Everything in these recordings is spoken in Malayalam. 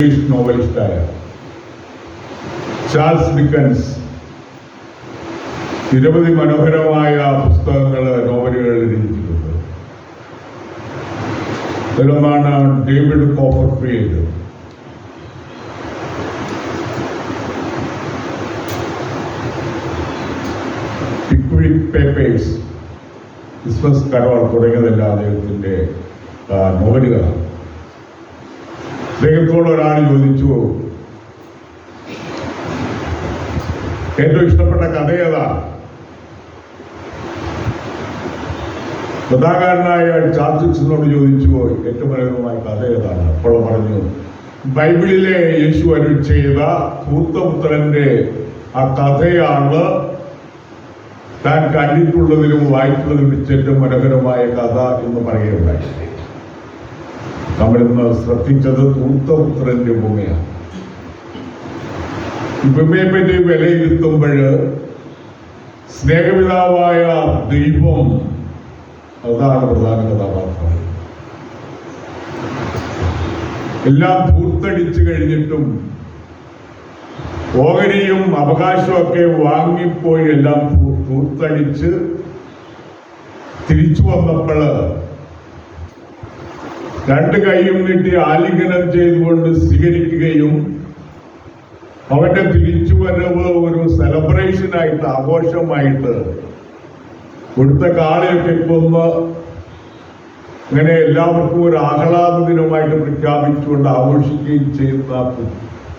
ഇംഗ്ലീഷ് നോവലിസ്റ്റായ ചാൾസ് ഡിക്കൻസ് നിരവധി മനോഹരമായ പുസ്തകങ്ങൾ നോവലുകൾ രചിച്ചിട്ടുണ്ട് അതിലൊന്നാണ് David Copperfield Pickwick Papers Christmas Carol തുടങ്ങിയതെല്ലാം അദ്ദേഹത്തിന്റെ നോവലുകളാണ്. അദ്ദേഹത്തോട് ഒരാൾ ചോദിച്ചു ഏറ്റവും ഇഷ്ടപ്പെട്ട കഥ ഏതാ? കഥാകാരനായ ചാർജിച്ചോട് ചോദിച്ചു ഏറ്റവും മനോഹരമായ കഥ ഏതാണ് അപ്പോൾ പറഞ്ഞു ബൈബിളിലെ യേശു അരുൾ ചെയ്ത ഭൂത്തപുത്രന്റെ ആ കഥയാണ് താൻ കണ്ടിട്ടുള്ളതിലും വായിച്ചുള്ളതിലും വെച്ച് ഏറ്റവും മനോഹരമായ കഥ എന്ന് പറയുകയുണ്ടായി. നമ്മളിന്ന് ശ്രദ്ധിച്ചത് തൂത്തപുത്രന്റെ ഭൂമിയാണ്. ഭൂമിയെ പറ്റി വിലയിരുത്തുമ്പോൾ സ്നേഹപിതാവായ ദൈവം അതാണ് പ്രധാന കഥാപാത്രം. എല്ലാം ധൂർത്തടിച്ചു കഴിഞ്ഞിട്ടും ഓഹരിയും അവകാശമൊക്കെ വാങ്ങിപ്പോയി എല്ലാം ധൂർത്തടിച്ച് തിരിച്ചു വന്നപ്പോൾ രണ്ട് കൈയും നീട്ടി ആലിംഗനം ചെയ്തുകൊണ്ട് സ്വീകരിക്കുകയും അവന്റെ തിരിച്ചുവരവ് ഒരു സെലിബ്രേഷനായിട്ട് ആഘോഷമായിട്ട് കൊടുത്ത കാളയൊക്കെ കൊന്ന് അങ്ങനെ എല്ലാവർക്കും ഒരു ആഹ്ലാദ ദിനമായിട്ട് പ്രഖ്യാപിച്ചുകൊണ്ട് ആഘോഷിക്കുകയും ചെയ്യുന്ന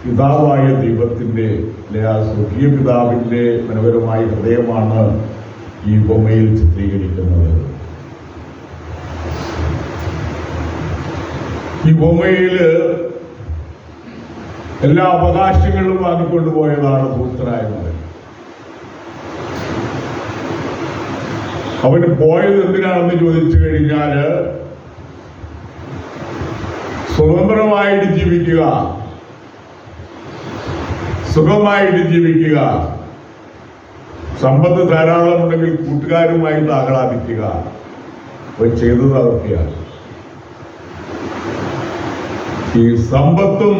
പിതാവായ ദൈവത്തിന്റെ അല്ലെ ആ സ്വർഗീയ പിതാവിന്റെ മനോഹരമായ ഹൃദയമാണ് ഈ ബൊമ്മയിൽ ചിത്രീകരിക്കുന്നത്. ഈ ബൊമ്മയിൽ എല്ലാ അവകാശങ്ങളും വാങ്ങിക്കൊണ്ടുപോയതാണ് ദൂത്തനായ അവൻ പോയത് എന്തിനാണെന്ന് ചോദിച്ചു കഴിഞ്ഞാൽ സ്വതന്ത്രമായിട്ട് ജീവിക്കുക. സുഖമായിട്ട് ജീവിക്കുക. സമ്പത്ത് ധാരാളം ഉണ്ടെങ്കിൽ കൂട്ടുകാരുമായിട്ട് ആഹ്ലാദിക്കുക. അവൻ ചെയ്തത് അതൊക്കെയാണ്. ഈ സമ്പത്തും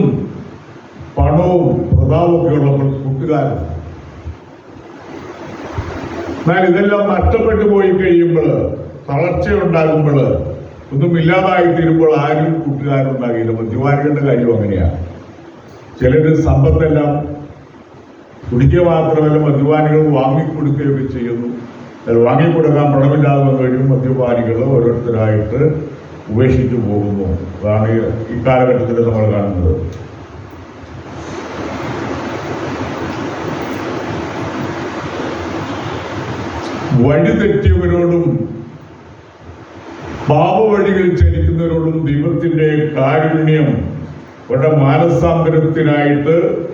പണവും പ്രതാപമൊക്കെ ഉള്ളപ്പോൾ കൂട്ടുകാരൻ എന്നാൽ ഇതെല്ലാം നഷ്ടപ്പെട്ടു പോയി കഴിയുമ്പോൾ തളർച്ചയുണ്ടാകുമ്പോൾ ഒന്നും ഇല്ലാതായി തീരുമ്പോൾ ആരും കൂട്ടുകാരുണ്ടാകില്ല. മദ്യപാനികളുടെ കാര്യം അങ്ങനെയാണ് ചിലര് സമ്പത്തെല്ലാം കുടിക്കുക മാത്രമല്ല മദ്യപാനികൾ വാങ്ങിക്കൊടുക്കുകയൊക്കെ ചെയ്യുന്നു. വാങ്ങിക്കൊടുക്കാൻ പണമില്ലാതെ വന്നു കഴിയുമ്പോൾ മദ്യപാനികൾ ഓരോരുത്തരായിട്ട് ഉപേക്ഷിച്ചു പോകുന്നു. അതാണ് ഈ- കാലഘട്ടത്തിൽ നമ്മൾ കാണുന്നത്. വഴിതെറ്റിയവരോടും പാപവഴികൾ ചരിക്കുന്നവരോടും ദൈവത്തിന്റെ കാരുണ്യം അവരുടെ മാനസാന്തരത്തിനായിട്ട്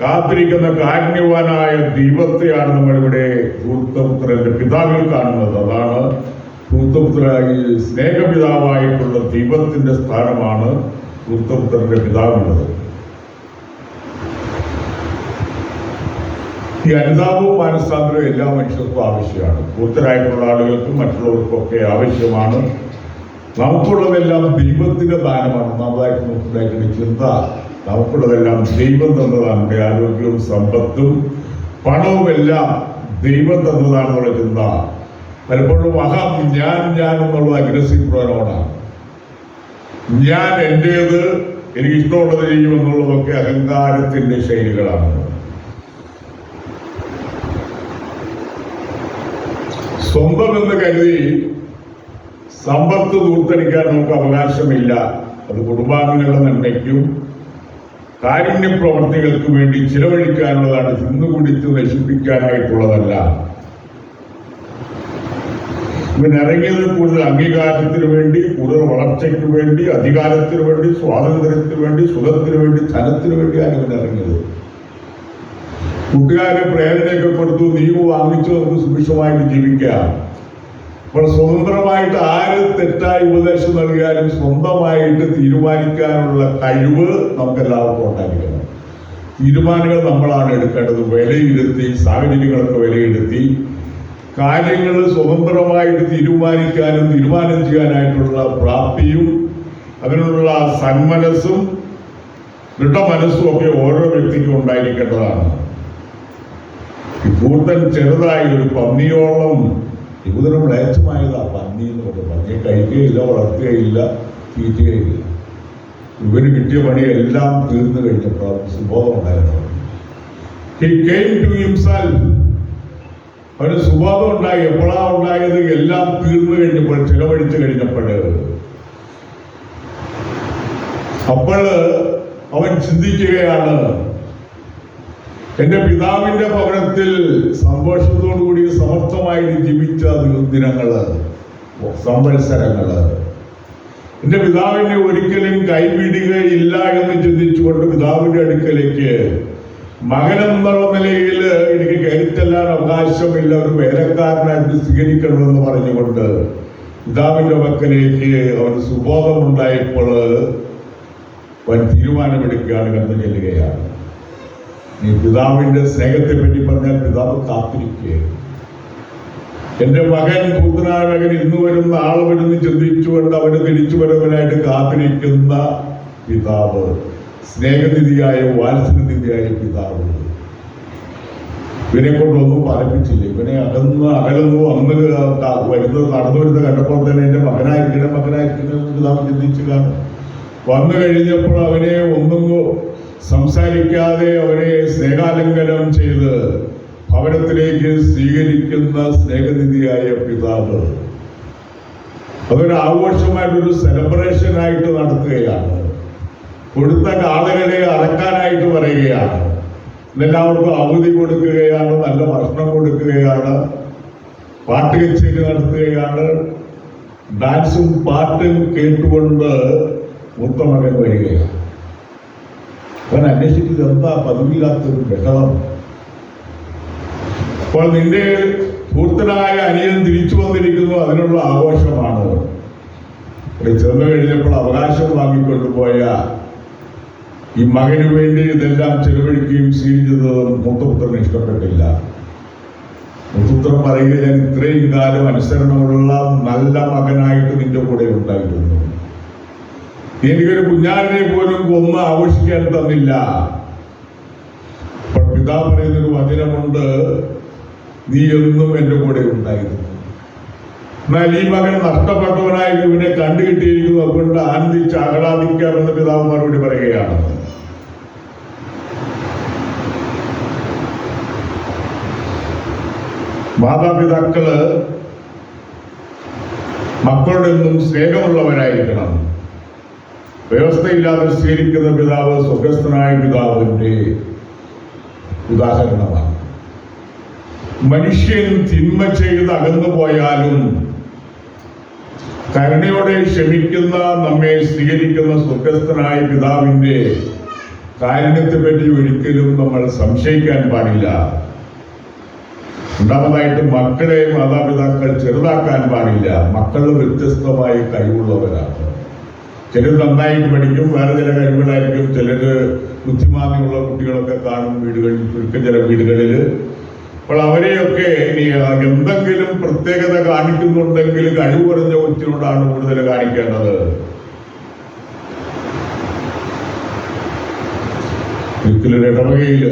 കാത്തിരിക്കുന്ന കാരുണ്യവാനായ ദൈവത്തെയാണ് നമ്മളിവിടെ ധൂർത്തപുത്രന്റെ പിതാവിൽ കാണുന്നത്. അതാണ് ധൂർത്തപുത്രായി സ്നേഹപിതാവായിട്ടുള്ള ദൈവത്തിന്റെ സ്ഥാനമാണ് ധൂർത്തപുത്രന്റെ പിതാവുള്ളത്. ഈ അനുതാപവും മാനസാന്തരവും എല്ലാ മനുഷ്യർക്കും ആവശ്യമാണ്. കൂത്തരായിട്ടുള്ള ആളുകൾക്കും മറ്റുള്ളവർക്കും ഒക്കെ ആവശ്യമാണ്. നമുക്കുള്ളതെല്ലാം ദൈവത്തിന്റെ ദാനമാണ്. ഒന്നാമതായിട്ട് നമുക്കുണ്ടായിട്ടുള്ള ചിന്ത നമുക്കുള്ളതെല്ലാം ദൈവം തന്നതാണ്. നമ്മുടെ ആരോഗ്യവും സമ്പത്തും പണവും എല്ലാം ദൈവം തന്നതാണെന്നുള്ള ചിന്ത. പലപ്പോഴും അഹം ഞാൻ ഞാൻ എന്നുള്ള അഗ്രസീവ് പ്രകടനമാണ് ഞാൻ എന്റേത് എനിക്ക് ഇഷ്ടമുള്ളത് ചെയ്യുമെന്നുള്ളതൊക്കെ അഹങ്കാരത്തിന്റെ ശൈലികളാണ്. സ്വന്തം എന്ന് കരുതി സമ്പത്ത് ദൂർത്തടിക്കാൻ നമുക്ക് അവകാശമില്ല. അത് കുടുംബാംഗങ്ങളുടെ നന്മയ്ക്കും കാരുണ്യ പ്രവർത്തികൾക്ക് വേണ്ടി ചിലവഴിക്കാനുള്ളതാണ് ഹിന്ദു കുടിച്ച് നശിപ്പിക്കാനായിട്ടുള്ളതല്ല. ഇവൻ ഇറങ്ങിയത് കൂടുതൽ അംഗീകാരത്തിന് വേണ്ടി കൂടുതൽ വളർച്ചയ്ക്ക് വേണ്ടി അധികാരത്തിന് വേണ്ടി സ്വാതന്ത്ര്യത്തിന് വേണ്ടി സുഖത്തിന് വേണ്ടി ധനത്തിന് വേണ്ടിയാണ് ഇവൻ ഇറങ്ങിയത്. കൂട്ടുകാരെ പ്രേരണയൊക്കെ കൊടുത്തു നീ വാങ്ങിച്ചു നമുക്ക് സുഭിക്ഷമായിട്ട് ജീവിക്കാം അപ്പോൾ സ്വതന്ത്രമായിട്ട് ആര് തെറ്റായ ഉപദേശം നൽകിയാലും സ്വന്തമായിട്ട് തീരുമാനിക്കാനുള്ള കഴിവ് നമുക്ക് എല്ലാവർക്കും ഉണ്ടായിരിക്കണം. തീരുമാനങ്ങൾ നമ്മളാണ് എടുക്കേണ്ടത്. വിലയിരുത്തി സാഹചര്യങ്ങളൊക്കെ വിലയിരുത്തി കാര്യങ്ങൾ സ്വതന്ത്രമായിട്ട് തീരുമാനിക്കാനും തീരുമാനം ചെയ്യാനായിട്ടുള്ള പ്രാപ്തിയും അതിനുള്ള സന്മനസ്സും ദൃഢ മനസ്സും ഒക്കെ ഓരോ വ്യക്തിക്കും ഉണ്ടായിരിക്കേണ്ടതാണ്. കൂടുതൽ ചെറുതായി ഒരു പന്നിയോളം യുവതന് മ്ലേച്ഛമായതാ പന്നി എന്ന് പറഞ്ഞു. പന്നിയെ കഴിക്കുകയില്ല വളർത്തുകയില്ല തീറ്റുകയില്ല. ഇവന് കിട്ടിയ പണിയെല്ലാം തീർന്നു കഴിഞ്ഞപ്പോൾ സുബോധം ഉണ്ടായിരുന്നു. കെയിം ടു ഹിംസെൽഫ് അവന് സുബോധം ഉണ്ടായി എപ്പോഴാ ഉണ്ടായത് എല്ലാം തീർന്നു കഴിഞ്ഞപ്പോൾ ചിലവഴിച്ചു കഴിഞ്ഞപ്പോൾ. അപ്പോൾ അവൻ ചിന്തിക്കുകയാണ് എന്റെ പിതാവിന്റെ ഭവനത്തിൽ സന്തോഷത്തോടുകൂടി സമർത്ഥമായി ജീവിച്ച ദിനങ്ങൾ സംവത്സരങ്ങൾ എന്റെ പിതാവിനെ ഒരിക്കലും കൈവിടുകയില്ല എന്ന് ചിന്തിച്ചുകൊണ്ട് പിതാവിന്റെ അടുക്കലേക്ക് മകനെന്നുള്ള നിലയിൽ എനിക്ക് കരുത്തല്ലാൻ അവകാശമില്ല ഒരു വേലക്കാരനായിട്ട് സ്വീകരിക്കണമെന്ന് പറഞ്ഞുകൊണ്ട് പിതാവിന്റെ പക്കലേക്ക് അവന് സുബോധമുണ്ടായപ്പോൾ അവൻ തീരുമാനമെടുക്കുകയാണ് കടന്നു ചെല്ലുകയാണ്. നീ പിതാവിന്റെ സ്നേഹത്തെ പറ്റി പറഞ്ഞാൽ പിതാവ് കാത്തിരിക്കുകയാണ് എന്റെ മകൻ പൂത്തനായ മകൻ ഇന്ന് വരുന്ന ആൾ വരുന്ന് ചിന്തിച്ചുകൊണ്ട് അവന് തിരിച്ചു വരവനായിട്ട് കാത്തിരിക്കുന്ന പിതാവ് സ്നേഹനിധിയായ വാത്സല്യനിധിയായ പിതാവ്. ഇവനെ കൊണ്ടൊന്നും പറപ്പിച്ചില്ല ഇവനെ അകന്ന് അകലുന്നു അന്ന് വരുന്നത് നടന്നു വരുന്നത് കണ്ടപ്പോൾ തന്നെ എന്റെ മകനായിരിക്കണം മകനായിരിക്കണം പിതാവ് ചിന്തിച്ചു കാണും വന്നു കഴിഞ്ഞപ്പോൾ അവനെ ഒന്നും സംസാരിക്കാതെ അവനെ സ്നേഹാലങ്കനം ചെയ്ത് ഭവനത്തിലേക്ക് സ്വീകരിക്കുന്ന സ്നേഹനിധിയായ പിതാവ്. അതൊരു ആഘോഷമായിട്ടൊരു സെലിബ്രേഷൻ ആയിട്ട് നടത്തുകയാണ് കൊടുത്ത കാളുകളെ അറക്കാനായിട്ട് പറയുകയാണ്. എല്ലാവർക്കും അവധി കൊടുക്കുകയാണ് നല്ല ഭക്ഷണം കൊടുക്കുകയാണ് പാട്ട് കച്ചേരി നടത്തുകയാണ്. ഡാൻസും പാട്ടും കേട്ടുകൊണ്ട് മുത്തമകൻ വരികയാണ്. അവൻ അന്വേഷിച്ചത് എന്താ? പതിവില്ലാത്തൊരു ബഹളം. അപ്പോൾ നിന്റെ പൂർത്തനായ അനിയൻ തിരിച്ചു വന്നിരിക്കുന്നു അതിനുള്ള ആഘോഷമാണ്. ചെന്ന് കഴിഞ്ഞപ്പോൾ അവകാശം വാങ്ങിക്കൊണ്ടുപോയ ഈ മകന് വേണ്ടി ഇതെല്ലാം ചെലവഴിക്കുകയും സ്വീകരിച്ചത് മൂത്തപുത്രന് ഇഷ്ടപ്പെട്ടില്ല. മൂത്തപുത്രൻ പറയുക ഞാൻ ഇത്രയും കാലം അനുസരണമുള്ള നല്ല മകനായിട്ട് നിന്റെ കൂടെ ഉണ്ടായിരുന്നു. എനിക്കൊരു കുഞ്ഞാലിനെ പോലും കൊന്ന് ആഘോഷിക്കാൻ തന്നില്ല. അപ്പോൾ പിതാ പറയുന്നൊരു വചനമുണ്ട് നീ എന്നും എന്റെ കൂടെ ഉണ്ടായിരുന്നു. എന്നാൽ ഈ മകൻ നഷ്ടപ്പെട്ടവനായി ഇവനെ കണ്ടുകിട്ടിയിരിക്കുന്നു. അതുകൊണ്ട് ആനന്ദിച്ച് ആഹ്ലാദിക്കാമെന്ന് പിതാവ് മറുപടി പറയുകയാണ്. മാതാപിതാക്കൾ മക്കളുടെ ഒന്നും സ്നേഹമുള്ളവരായിരിക്കണം. വ്യവസ്ഥയില്ലാതെ സ്വീകരിക്കുന്ന പിതാവ് സ്വർഗസ്ഥനായ പിതാവിന്റെ ഉദാഹരണമാണ്. മനുഷ്യൻ തിന്മ ചെയ്ത് അകന്നു പോയാലും കരുണയോടെ ക്ഷമിക്കുന്ന നമ്മെ സ്വീകരിക്കുന്ന സ്വർഗസ്ഥനായ പിതാവിന്റെ കാരുണ്യത്തെ പറ്റി ഒരിക്കലും നമ്മൾ സംശയിക്കാൻ പാടില്ല. രണ്ടാമതായിട്ട് മക്കളെ മാതാപിതാക്കൾ ചെറുതാക്കാൻ പാടില്ല. മക്കൾ വ്യത്യസ്തമായി കഴിവുള്ളവരാണ്. ചിലർ നന്നായിട്ട് പഠിക്കും വേറെ ചില കഴിവുകളായിരിക്കും. ചിലർ ബുദ്ധിമാന്യമുള്ള കുട്ടികളൊക്കെ കാണും വീടുകളിൽ ചുരുക്കം ചില വീടുകളിൽ അപ്പോൾ അവരെയൊക്കെ ഇനി എന്തെങ്കിലും പ്രത്യേകത കാണിക്കുന്നുണ്ടെങ്കിൽ കഴിവ് കുറഞ്ഞ കൊച്ചിനോടാണ് കൂടുതൽ കാണിക്കേണ്ടത്. ഇടവകയിൽ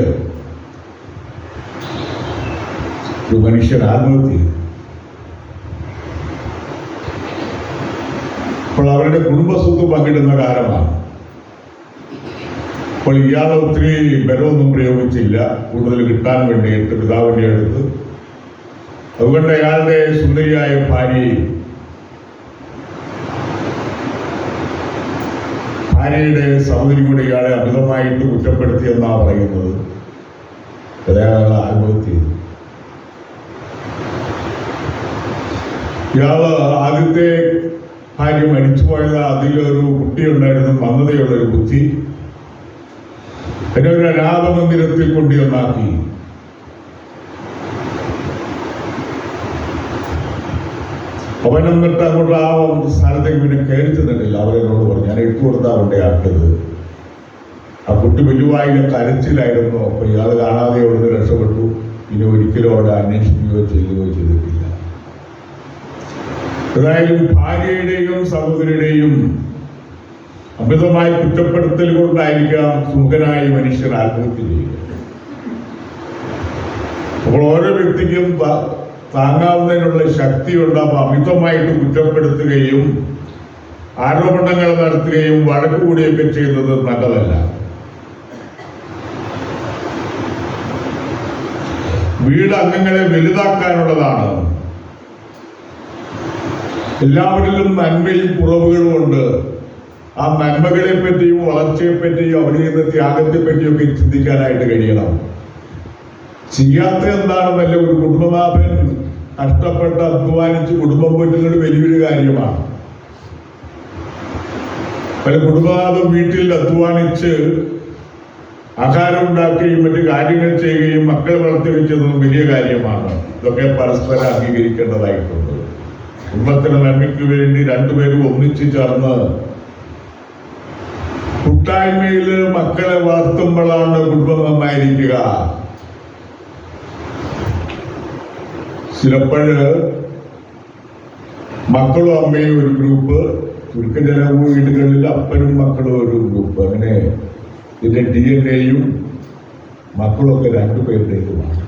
ഒരു ആത്മഹത്യ അപ്പോൾ അവരുടെ കുടുംബസ്വത്ത് പങ്കിടുന്ന കാലമാണ്. അപ്പോൾ ഇയാൾ ഒത്തിരി ബലമൊന്നും പ്രയോഗിച്ചില്ല. കൂടുതൽ കിട്ടാൻ വേണ്ടിയിട്ട് പിതാവിന്റെ അടുത്ത്. അതുകൊണ്ട് അയാളുടെ സുന്ദരിയായ ഭാര്യയും ഭാര്യയുടെ സഹോദരി കൂടി ഇയാളെ അമിതമായിട്ട് കുറ്റപ്പെടുത്തിയെന്നാ പറയുന്നത്. അയാൾ ആത്മഹത്യ ചെയ്തു. ഇയാൾ ആദ്യത്തെ ഭാര്യ മരിച്ചുപോയത് അതിലൊരു കുട്ടിയുണ്ടായിരുന്നു മന്ദതയുള്ള ഒരു ബുദ്ധി എന്നെ ഒരു അനാഥ മന്ദിരത്തിൽ കൊണ്ടുവന്നാക്കി. അവൻ എന്നിട്ട് അങ്ങോട്ട് ആ സ്ഥലത്തേക്ക് പിന്നെ കയറി ചെന്നിട്ടില്ല. അവരെന്നോട് പറഞ്ഞു ഞാൻ ഇട്ടു കൊടുത്താ ആട്ടത് ആ കുട്ടി വലുവായിലെ കരച്ചിലായിരുന്നു. അപ്പൊ ഇയാൾ കാണാതെ അവിടുന്ന് രക്ഷപ്പെട്ടു. പിന്നെ ഒരിക്കലും അവിടെ അന്വേഷിക്കുകയോ ചെയ്യുകയോ ചെയ്തിട്ടില്ല. ഏതായാലും ഭാര്യയുടെയും സഹോദരിയുടെയും അമിതമായ കുറ്റപ്പെടുത്തൽ കൊണ്ടായിരിക്കാം സുഖനായ മനുഷ്യർ ആത്മഹത്യ ചെയ്യുക അപ്പോൾ ഓരോ വ്യക്തിക്കും താങ്ങാവുന്നതിനുള്ള ശക്തിയുണ്ട്. അപ്പൊ അമിതമായിട്ട് കുറ്റപ്പെടുത്തുകയും ആരോപണങ്ങൾ നടത്തുകയും വഴക്ക് കൂടിയൊക്കെ ചെയ്യുന്നത് നല്ലതല്ല. വീട് അംഗങ്ങളെ വലുതാക്കാനുള്ളതാണ്. എല്ലാവരിലും നന്മയും കുറവുകളും ഉണ്ട്. ആ നന്മകളെ പറ്റിയും വളർച്ചയെ പറ്റിയും അവർ ചെയ്യുന്ന ത്യാഗത്തെ പറ്റിയും ഒക്കെ ചിന്തിക്കാനായിട്ട് കഴിയണം. ചെയ്യാത്ത എന്താണെന്നല്ല ഒരു കുടുംബനാഥൻ കഷ്ടപ്പെട്ട് അധ്വാനിച്ച് കുടുംബം പറ്റുന്നത് വലിയൊരു കാര്യമാണ്. പല കുടുംബനാഥം വീട്ടിൽ അധ്വാനിച്ച് ആഹാരം ഉണ്ടാക്കുകയും മറ്റു കാര്യങ്ങൾ ചെയ്യുകയും മക്കളെ വളർത്തുകയും വെച്ചതും വലിയ കാര്യമാണ്. ഇതൊക്കെ പരസ്പരം അംഗീകരിക്കേണ്ടതായിട്ടുണ്ട്. കുടുംബത്തിന് നന്മയ്ക്ക് വേണ്ടി രണ്ടുപേരും ഒന്നിച്ചു ചേർന്ന് കൂട്ടായ്മയിൽ മക്കളെ വളർത്തുമ്പോഴാണ് കുടുംബം നന്നായിരിക്കുക. ചിലപ്പോഴ് മക്കളും അമ്മയും ഒരു ഗ്രൂപ്പ് ചുരുക്ക ചില വീടുകളിൽ അപ്പനും മക്കളും ഒരു ഗ്രൂപ്പ് അങ്ങനെ ഇതിന്റെ ഡി എൻ എയും മക്കളൊക്കെ രണ്ടുപേരുടേതുമാണ്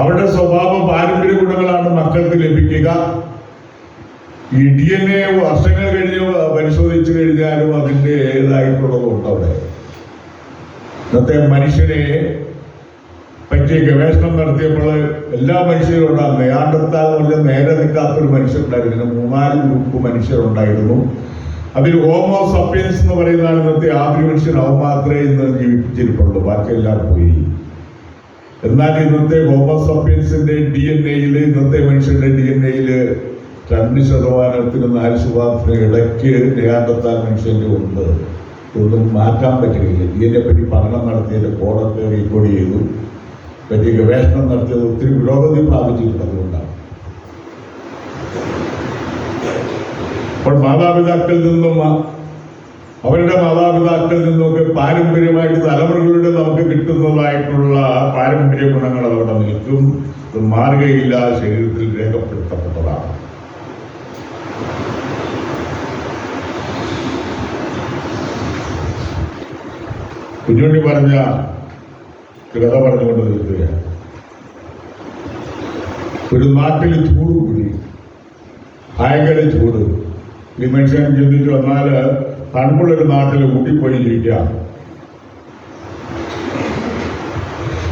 അവരുടെ സ്വഭാവ പാരമ്പര്യ ഗുണങ്ങളാണ് മക്കൾക്ക് ലഭിക്കുക. ഈ ഡി എൻ എ വർഷങ്ങൾ കഴിഞ്ഞ് പരിശോധിച്ചു കഴിഞ്ഞാലും അതിന്റെ ഏതായിട്ടുള്ളതുണ്ട് അവിടെ? ഇന്നത്തെ മനുഷ്യനെ പറ്റിയ ഗവേഷണം നടത്തിയപ്പോൾ എല്ലാ മനുഷ്യരും ഉണ്ടാകും നേയാണ്ടത്താൽ പറഞ്ഞ നേരെ നിൽക്കാത്തൊരു മനുഷ്യരുണ്ടായിരുന്നു. മൂന്നാൽ ഗ്രൂപ്പ് മനുഷ്യരുണ്ടായിരുന്നു. അതിൽ ഹോമോ സപ്പിയൻസ് എന്ന് പറയുന്ന ഇന്നത്തെ ആദ്യ മനുഷ്യൻ അവ മാത്രമേ ഇന്ന് ജീവിപ്പിച്ചിരിപ്പുള്ളൂ ബാക്കിയെല്ലാം പോയി. എന്നാൽ ഇന്നത്തെ ഹോമോ സപ്പിയൻസിന്റെ ഡി എൻ എയിൽ ഇന്നത്തെ മനുഷ്യന്റെ ഡി എൻ എയിൽ രണ്ട് ശതമാനത്തിന് നാല് ശതമാനത്തിന് ഇടയ്ക്ക് നേയാണ്ടത്താൽ മനുഷ്യന്റെ ഉണ്ട്. ഇതൊന്നും മാറ്റാൻ പറ്റുകയില്ല. ഇതിനെ എൻ എ പറ്റി പഠനം നടത്തിയത് കോടൊക്കെ റെക്കോർഡ് ചെയ്തു. പറ്റി ഗവേഷണം നടത്തിയത് ഒത്തിരി പുരോഗതി പ്രാപിച്ചിട്ടുള്ളതുകൊണ്ടാണ് അപ്പോൾ മാതാപിതാക്കളിൽ നിന്നും അവരുടെ മാതാപിതാക്കളിൽ നിന്നൊക്കെ പാരമ്പര്യമായിട്ട് തലമുറകളുടെ നമുക്ക് കിട്ടുന്നതായിട്ടുള്ള പാരമ്പര്യ ഗുണങ്ങൾ അവിടെ നിൽക്കും. മാർഗയില്ലാതെ ശരീരത്തിൽ രേഖപ്പെടുത്തപ്പെട്ടതാണ്. കുഞ്ഞുണ്ണി പറഞ്ഞ കഥ പറഞ്ഞുകൊണ്ട് നിർത്തുകയാണ്. ഒരു നാട്ടിൽ ചൂട് കൂടി ഭയങ്കര ചൂട്. ഈ മനുഷ്യൻ ചിന്തിച്ചു വന്നാൽ തണുപ്പുള്ളൊരു നാട്ടിൽ കൂട്ടിപ്പോയി ജീവിക്കാം.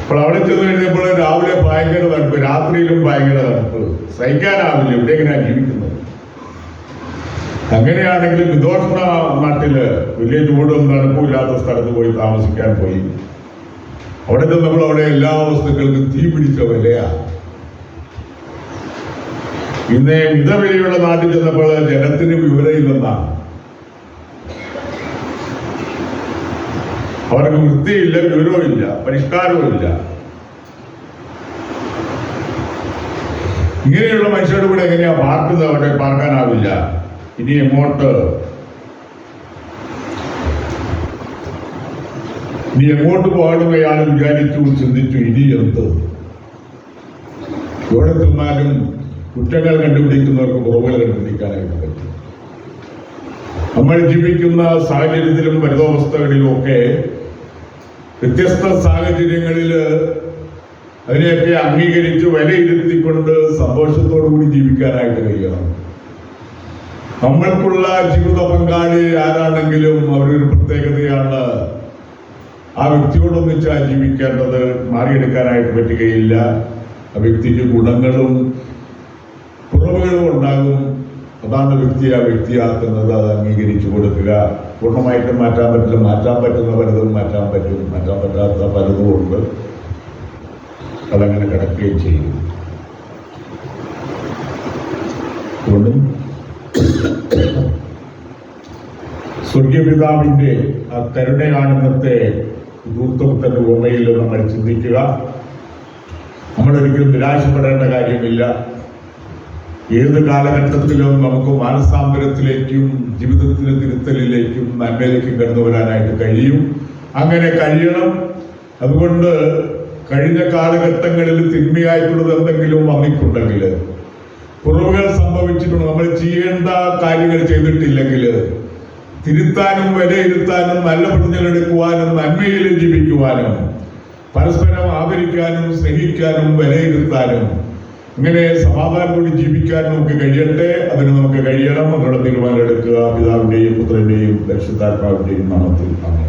അപ്പോൾ അവിടെ ചെന്ന് കഴിഞ്ഞപ്പോൾ രാവിലെ ഭയങ്കര തണുപ്പ് രാത്രിയിലും ഭയങ്കര തണുപ്പ്. സഹിക്കാനാവില്ല ഇവിടെ എങ്ങനെയാണ് ജീവിക്കുന്നത്? അങ്ങനെയാണെങ്കിൽ വിദോഷണ നാട്ടിൽ വലിയ ചൂടും തണുപ്പും ഇല്ലാത്ത സ്ഥലത്ത് പോയി താമസിക്കാൻ പോയി. അവിടെ നിന്ന് നമ്മൾ അവിടെ എല്ലാ വസ്തുക്കൾക്കും തീ പിടിച്ച വിലയാ ഇന്ന് മിതവിലയുള്ള നാട്ടിൽ ചെന്നപ്പോൾ ജനത്തിന് വിവരമില്ലെന്നാണ് അവർക്ക് വൃത്തിയില്ല വിവരവുമില്ല പരിഷ്കാരവും ഇല്ല. ഇങ്ങനെയുള്ള മനുഷ്യരുടെ കൂടെ എങ്ങനെയാ പാർക്കുന്നത്? അവിടെ പാർക്കാനാവില്ല. ഇനി എങ്ങോട്ട്? ഇനി എങ്ങോട്ട് പാടുകയാണ് വിചാരിച്ചു ചിന്തിച്ചു ഇനി എന്ത്? എവിടെ ചെന്നാലും കുറ്റങ്ങൾ കണ്ടുപിടിക്കുന്നവർക്ക് കുറവുകൾ കണ്ടുപിടിക്കാനായിട്ട് പറ്റും. നമ്മൾ ജീവിക്കുന്ന സാഹചര്യത്തിലും പരിതോവസ്ഥകളിലും ഒക്കെ വ്യത്യസ്ത സാഹചര്യങ്ങളിൽ അതിനെയൊക്കെ അംഗീകരിച്ച് വിലയിരുത്തിക്കൊണ്ട് സന്തോഷത്തോടു കൂടി ജീവിക്കാനായിട്ട് കഴിയണം. നമ്മൾക്കുള്ള ജീവിത പങ്കാളി ആരാണെങ്കിലും അവരൊരു പ്രത്യേകതയാണ്. ആ വ്യക്തിയോടൊന്നിച്ച് ജീവിക്കേണ്ടത് മാറിയെടുക്കാനായിട്ട് പറ്റുകയില്ല. ആ വ്യക്തിക്ക് ഗുണങ്ങളും കുറവുകളും ഉണ്ടാകും. അതാണ് വ്യക്തി ആ വ്യക്തിയാക്കുന്നത്. അത് അംഗീകരിച്ചു കൊടുക്കുക. പൂർണമായിട്ടും മാറ്റാൻ പറ്റില്ല. മാറ്റാൻ പറ്റുന്ന പലതും മാറ്റാൻ പറ്റും. മാറ്റാൻ പറ്റാത്ത പലതും ഉണ്ട്. അതങ്ങനെ കിടക്കുകയും ചെയ്യും. അതുകൊണ്ട് സ്വർഗീയപിതാവിന്റെ ആ കരുണയാണ് ഇന്നത്തെ ഓർമ്മയിൽ നമ്മൾ ചിന്തിക്കുക. നമ്മളൊരിക്കലും നിരാശപ്പെടേണ്ട കാര്യമില്ല. ഏത് കാലഘട്ടത്തിലും നമുക്ക് മാനസാന്തരത്തിലേക്കും ജീവിതത്തിലെ തിരുത്തലിലേക്കും നന്മയിലേക്കും കടന്നു വരാനായിട്ട് കഴിയും. അങ്ങനെ കഴിയണം. അതുകൊണ്ട് കഴിഞ്ഞ കാലഘട്ടങ്ങളിൽ തിന്മയായിട്ടുള്ളത് എന്തെങ്കിലും വന്നിട്ടുണ്ടെങ്കിൽ കുറവുകൾ സംഭവിച്ചിട്ടുണ്ട്. നമ്മൾ ചെയ്യേണ്ട കാര്യങ്ങൾ ചെയ്തിട്ടില്ലെങ്കിൽ തിരുത്താനും വിലയിരുത്താനും നല്ല പ്രതികളെടുക്കുവാനും നന്മയിൽ ജീവിക്കുവാനും പരസ്പരം ആദരിക്കാനും സ്നേഹിക്കാനും വിലയിരുത്താനും ഇങ്ങനെ സമാധാനത്തോടെ ജീവിക്കാനും നമുക്ക് കഴിയട്ടെ. അതിന് നമുക്ക് കഴിയണം. എന്നുള്ള തീരുമാനം എടുക്കുക. പിതാവിന്റെയും പുത്രന്റെയും രക്ഷിതാത്മാവിന്റെയും നാമത്തിൽ. ആണ്